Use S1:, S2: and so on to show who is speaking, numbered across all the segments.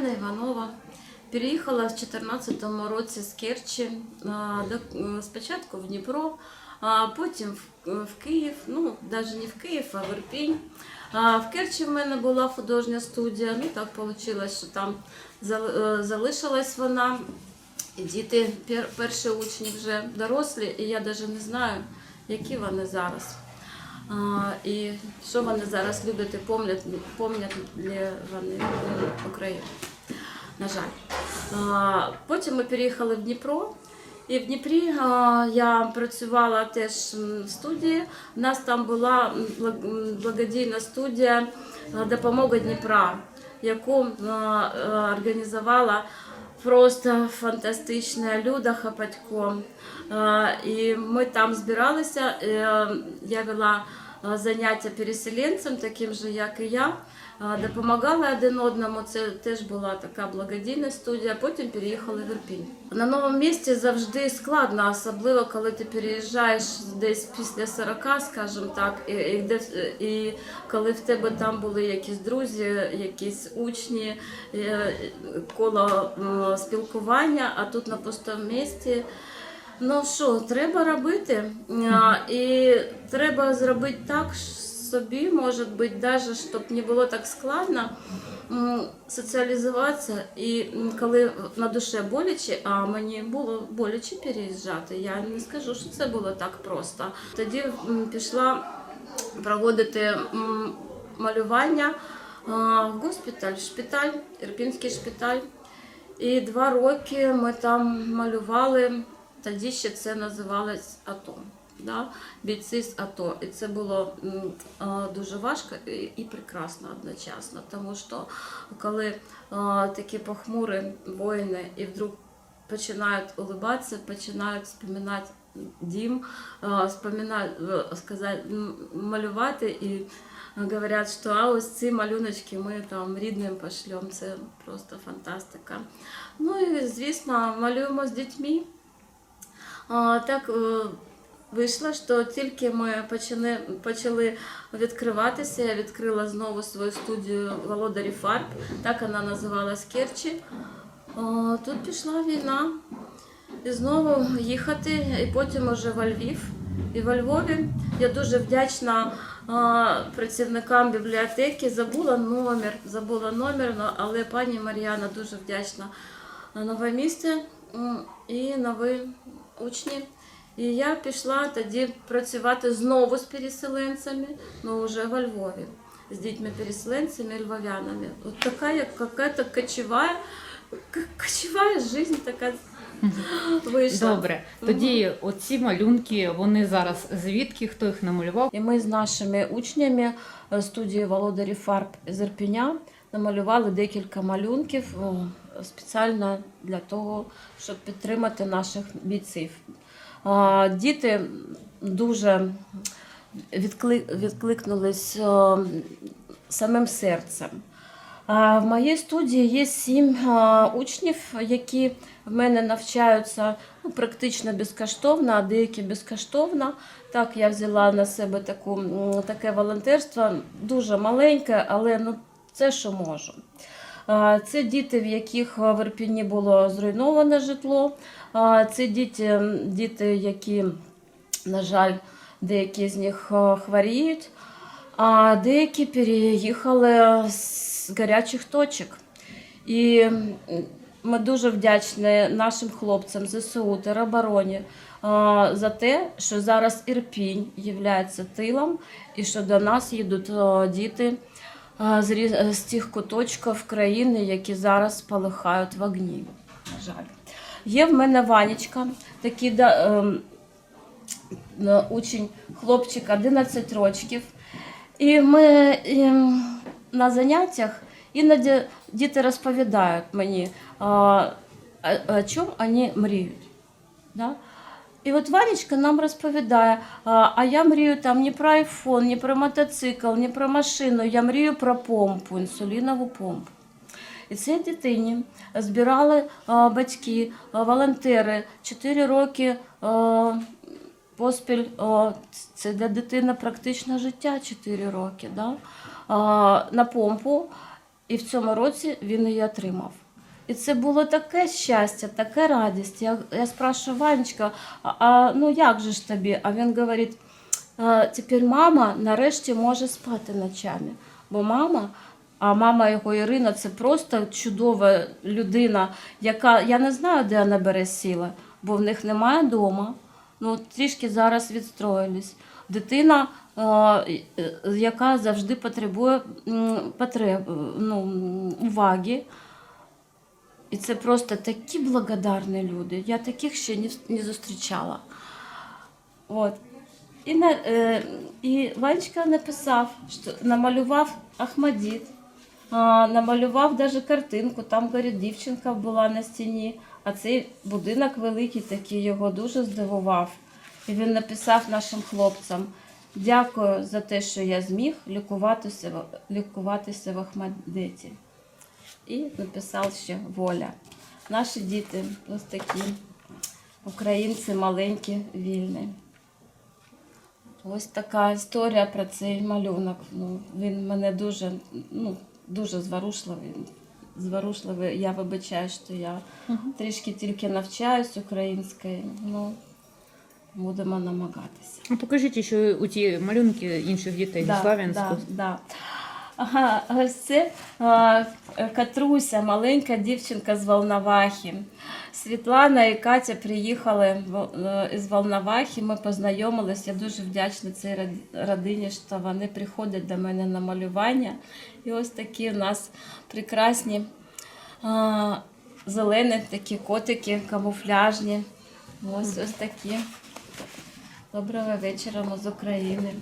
S1: Тетяна Іванова. Переїхала в 2014 році з Керчі е, спочатку в Дніпро, а потім в, Київ, ну навіть не в Київ, а в Ірпінь. В Керчі в мене була художня студія. Ну так вийшло, що там е, залишилась вона. Діти перші учні вже дорослі, і я навіть не знаю, які вони зараз. І що вони зараз люблять і помнять, ли вони Україну. На жаль. Потім ми переїхали в Дніпро. І в Дніпрі я працювала теж в студії. У нас там була благодійна студія Допомога Дніпра, яку організувала просто фантастична Люда Хапатько. І ми там збиралися. Я вела заняття переселенцям, таким же, як і я. Допомагали один одному. Це теж була така благодійна студія. Потім переїхали в Ірпінь. На новому місці завжди складно, особливо коли ти переїжджаєш десь після 40, скажімо так, і, і, і коли в тебе там були якісь друзі, якісь учні, е, коло спілкування, а тут на пустому місці. Ну що, треба робити. І треба зробити так собі, може бути, навіть, щоб не було так складно соціалізуватися. І коли на душе боляче, а мені було боляче переїжджати, я не скажу, що це було так просто. Тоді пішла проводити малювання в госпіталь, шпиталь, Ірпінський шпиталь. І два роки ми там малювали, тоді ще це називалось АТО. Да? Бійці з АТО. І це було дуже важко і, прекрасно одночасно. Тому що коли такі похмурі воїни і вдруг починають улыбатися, починають споминати дім, а, вспоминать, е, сказати, малювати і говорять, що а ось ці малюночки ми там рідним пошлемо. Це просто фантастика. Ну і звісно, малюємо з дітьми. Так е, вийшло, що тільки ми почали, почали відкриватися, я відкрила знову свою студію Володарі Фарб, так вона називалась Керчі. Тут пішла війна. І знову їхати, і потім уже во Львів. І во Львові я дуже вдячна працівникам бібліотеки. Забула номер, забула номер, але пані Мар'яна дуже вдячна. Нове місце і нові учні. І я пішла тоді працювати знову з переселенцями, але вже во Львові, з дітьми-переселенцями і львов'янами. От така як какая-то кочевая, к- кочевая така вийшла.
S2: Добре, тоді оці малюнки, вони зараз звідки, хто їх намалював?
S1: І ми з нашими учнями е, студії Володарі Фарб з Ірпеня намалювали декілька малюнків спеціально для того, щоб підтримати наших бійців. Діти дуже відкликнулись е, самим серцем. В моїй студії є сім учнів, які в мене навчаються ну, практично безкоштовно, а деякі безкоштовно. Так, я взяла на себе таку, таке волонтерство, дуже маленьке, але ну, це що можу. Це діти, в яких в Ірпіні було зруйноване житло. Це діти, діти, які, на жаль, деякі з них хворіють, а деякі переїхали з гарячих точок. І ми дуже вдячні нашим хлопцям ЗСУ, теробороні за те, що зараз Ірпінь є тилом і що до нас їдуть діти з, з тих куточків країни, які зараз полихають в огні. На жаль. Є в мене Ванечка, такий да, ем, е, учень, хлопчик 11 років. І ми ем, на заняттях іноді діти розповідають мені, о, о чому вони мріють. Да? І от Ванечка нам розповідає, а, я мрію там не про айфон, не про мотоцикл, не про машину, я мрію про помпу, інсулінову помпу. І цій дитині збирали батьки, волонтери 4 роки поспіль. Це для дитини практично життя 4 роки. Да? На помпу. і в цьому році він її отримав. І це було таке щастя, таке радість. Я, я спрашиваю, Ванечка, а, а ну як же ж тобі? А він говорить, тепер мама нарешті може спати ночами. Бо мама, а мама його Ірина, це просто чудова людина, яка я не знаю, де вона бере сили, бо в них немає вдома. Ну, трішки зараз відстроїлись. Дитина, яка завжди потребує потреб, ну, уваги. І це просто такі благодарні люди. Я таких ще не, не зустрічала. От. І, на, е, і Ванечка написав, що намалював Ахмадіт, а, намалював навіть картинку, там говорить, дівчинка була на стіні, а цей будинок великий такий його дуже здивував. І він написав нашим хлопцям: дякую за те, що я зміг лікуватися, лікуватися в Ахмадиті. І написав ще воля. Наші діти ось такі українці маленькі, вільні. Ось така історія про цей малюнок. Ну, він мене дуже, ну, дуже зворушливий. Зворушливий. Я вибачаю, що я трішки тільки навчаюсь українською. Ну, будемо намагатися.
S2: Ну, покажіть ще у ті малюнки інших дітей зі Славянську.
S1: Да, да. Ага, ось це а, Катруся, маленька дівчинка з Волновахи. Світлана і Катя приїхали е, із Волновахи. Ми познайомилися. Я дуже вдячна цій родині, що вони приходять до мене на малювання. І ось такі у нас прекрасні а, зелені такі котики, камуфляжні. Ось ось такі. Доброго вечора, з України.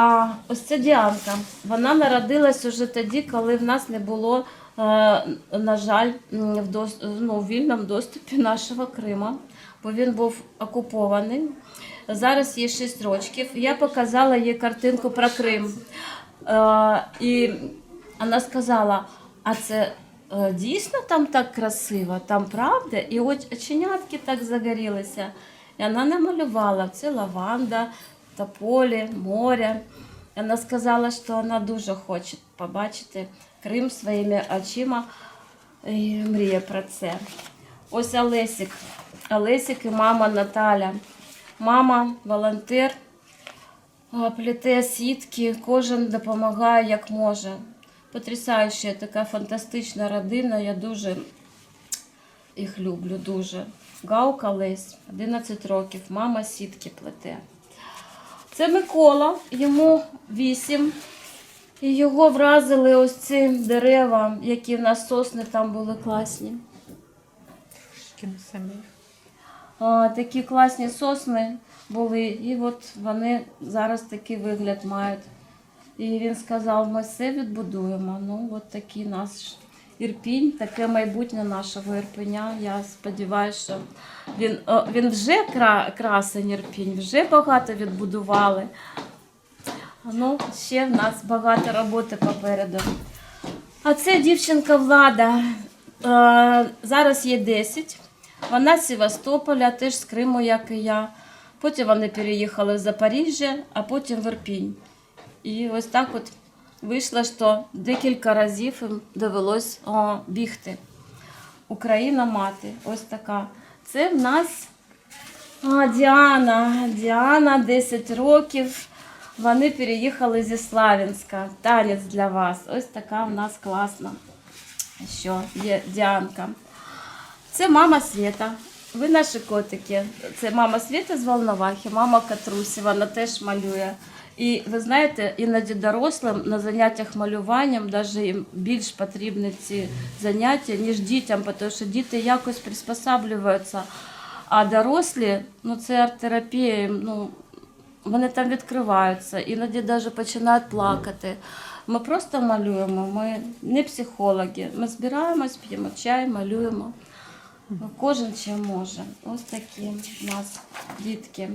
S1: А ось ця Діанка. Вона народилась уже тоді, коли в нас не було, е, на жаль, в, дос, ну, в вільному доступі нашого Крима, бо він був окупований. Зараз їй 6 років. Я показала їй картинку про Крим. Е, і вона сказала: а це е, дійсно там так красиво, там правда? І оченятки так загорілися. І вона намалювала це лаванда, тополі, море. Вона сказала, що вона дуже хоче побачити Крим своїми очима і мріє про це. Ось Олесик. Олесик і мама Наталя. Мама волонтер, плете сітки, кожен допомагає як може. Потрясаюча така фантастична родина. Я дуже їх люблю, дуже. Гаука Лесь, 11 років, мама сітки плете. Це Микола, йому 8. І його вразили ось ці дерева, які в нас сосни там були класні. А, такі класні сосни були, і от вони зараз такий вигляд мають. І він сказав, ми все відбудуємо. Ну, от такий наш Ірпінь, таке майбутнє нашого Ірпеня. Я сподіваюся, що він, він вже кра, красень Ірпінь, вже багато відбудували. Ну, ще в нас багато роботи попереду. А це дівчинка Влада. Е, зараз є 10. Вона з Севастополя, теж з Криму, як і я. Потім вони переїхали в Запоріжжя, а потім в Ірпінь. І ось так от вийшло, що декілька разів довелось бігти. Україна мати, ось така. Це в нас а, Діана. Діана 10 років. Вони переїхали зі Славянська. Танець для вас. Ось така в нас класна. Що є Діанка. Це мама Свята. Ви наші котики. Це мама Свята з Волновахи, мама Катрусі, вона теж малює. І ви знаєте, іноді дорослим на заняттях малюванням навіть їм більш потрібні ці заняття, ніж дітям, тому що діти якось приспосаблюються. А дорослі, ну це арт-терапія, ну, вони там відкриваються, іноді навіть починають плакати. Ми просто малюємо, ми не психологи. Ми збираємось, п'ємо чай, малюємо. Ну, Кожен чим може. Ось такі у нас дітки.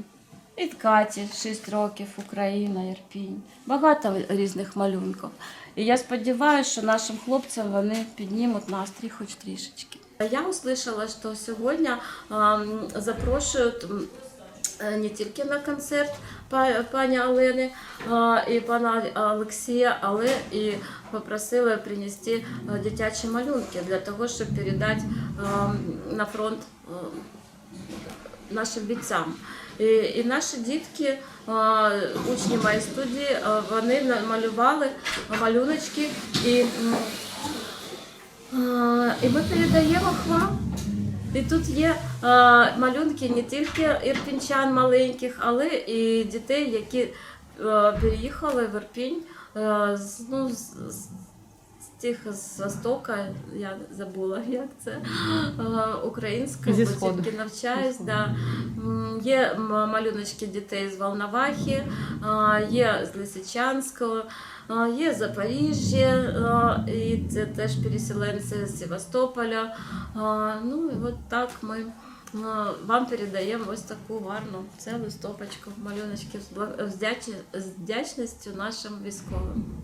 S1: Від Каті 6 років, Україна, Ірпінь. Багато різних малюнків. І я сподіваюся, що нашим хлопцям вони піднімуть настрій хоч трішечки. Я услышала, що сьогодні запрошують е, не тільки на концерт пані Олени і пана Олексія, але і попросили принести е, дитячі малюнки для того, щоб передати на фронт нашим бійцям. І, і наші дітки, учні моєї студії, вони намалювали малюночки і, і ми передаємо їх вам. І тут є малюнки не тільки ірпінчан маленьких, але і дітей, які переїхали в Ірпінь ну, з, з Востока, я забула, як це е, українською, бо тільки навчаюсь. Да. Є малюночки дітей з Волновахи, е, є з Лисичанського, е, є з Запоріжжя, і це теж переселенці з Севастополя. Ну і от так ми вам передаємо ось таку гарну цілу стопочку малюночків з вдячністю нашим військовим.